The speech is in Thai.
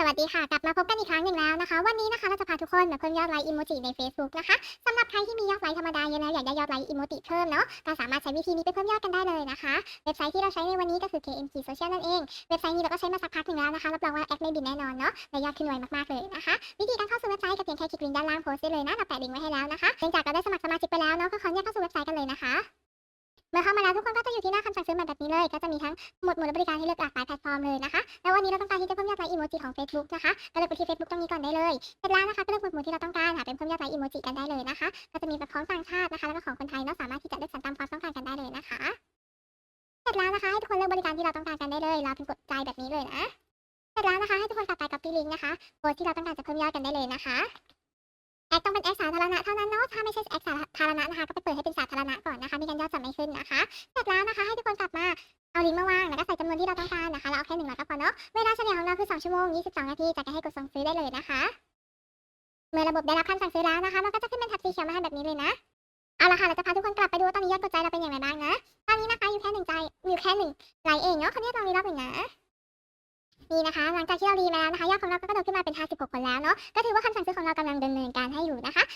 สวัสดีค่ะ กลับมาพบกันอีกครั้งหนึ่งแล้วนะคะ วันนี้นะคะเราจะพาทุกคนมาเพิ่มยอดไลค์อิโมจิใน Facebook นะคะสำหรับใครที่มียอดไลค์ธรรมดาเยอะแล้วอยากได้ยอดไลค์อิโมจิเพิ่มเนาะก็สามารถใช้วิธีนี้ไปเพิ่มยอดกันได้เลยนะคะ เว็บไซต์ที่เราใช้ในวันนี้ก็คือ KMG Social นั่นเองเว็บไซต์นี้เราก็ใช้มาสักพักหนึ่งแล้วนะคะรับรองว่าแอดไม่บินแน่นอนเนาะและยอดขึ้นไวมากๆเลยนะคะ วิธีการเข้าสู่เว็บไซต์ก็เพียงแค่คลิกลิงก์ด้านล่างโพสต์ได้เลยนะเราแปะลิงก์ไว้ให้แล้วนะคะเนื่องจากเราได้สมัครสมาชิกไปแล้วเนาะก็ขออนุญาตเข้าสู่เว็บไซต์กันเลยนะคะเมื่อเข้ามาแล้วทุกคนก็จะอยู่ที่หน้า นี้เลย ก็จะมีทั้งหมดหมู่และบริการให้เลือกหลากหลายแพลตฟอร์มเลยนะคะ แล้ววันนี้เราต้องการที่จะเพิ่มยอดไลค์อีโมจิของ Facebook นะคะ ก็เลยไปที่ Facebook ตรงนี้ก่อนได้เลย เสร็จแล้วนะคะก็เลือกหมวดหมู่ที่เราต้องการหาเป็นเพิ่มยอดไลค์อีโมจิกันได้เลยนะคะ ก็จะมีแบบของต่างชาตินะคะ แล้วก็ของคนไทยเนาะสามารถที่จะเลือกสรรตามความต้องการกันได้เลยนะคะ เสร็จแล้วนะคะให้ทุกคนเลือกบริการที่เราต้องการกันได้เลย เราเป็นกดใจแบบนี้เลยนะ เสร็จแล้วนะคะให้ทุกคนกลับไปกับที่ลิงก์นะคะโพสที่เราต้องการจะเพิ่มยอดกันได้เลยนะคะแอคต้องเป็นแอคสาธารณะเท่านั้นเนาะถ้าไม่ใช่แอคสาธารณะนะคะก็ไปเปิดให้เป็นสาธารณะก่อนนะคะไม่งั้นยอดจะไม่ขึ้นนะคะ เสร็จแล้ว ต้องการนะคะแล้วเอาแค่หนึ่งร้อยก็พอเนาะ เวลาเฉลี่ยของเราคือ 2 ชั่วโมง 22 นาทีจากการให้กดสั่งซื้อได้เลยนะคะ เมื่อระบบได้รับคำสั่งซื้อแล้วนะคะ มันก็จะขึ้นเป็นแท็บสีเขียวมาให้แบบนี้เลยนะ เอาละค่ะ เราจะพาทุกคนกลับไปดูว่าตอนนี้ยอดกดใจเราเป็นอย่างไรบ้างนะ ตอนนี้นะคะอยู่แค่หนึ่งใจอยู่แค่หนึ่งไลค์เองเนาะคนนี้ลองรีรอบหนึ่งนะนี่นะคะ หลังจากที่เรารีมาแล้วนะคะ ยอดของเราก็กระโดดขึ้นมาเป็น 56 คนแล้วเนาะ ก็ถือว่าคำสั่งซื้อของเรากำลังดำเนินการให้อยู่นะคะ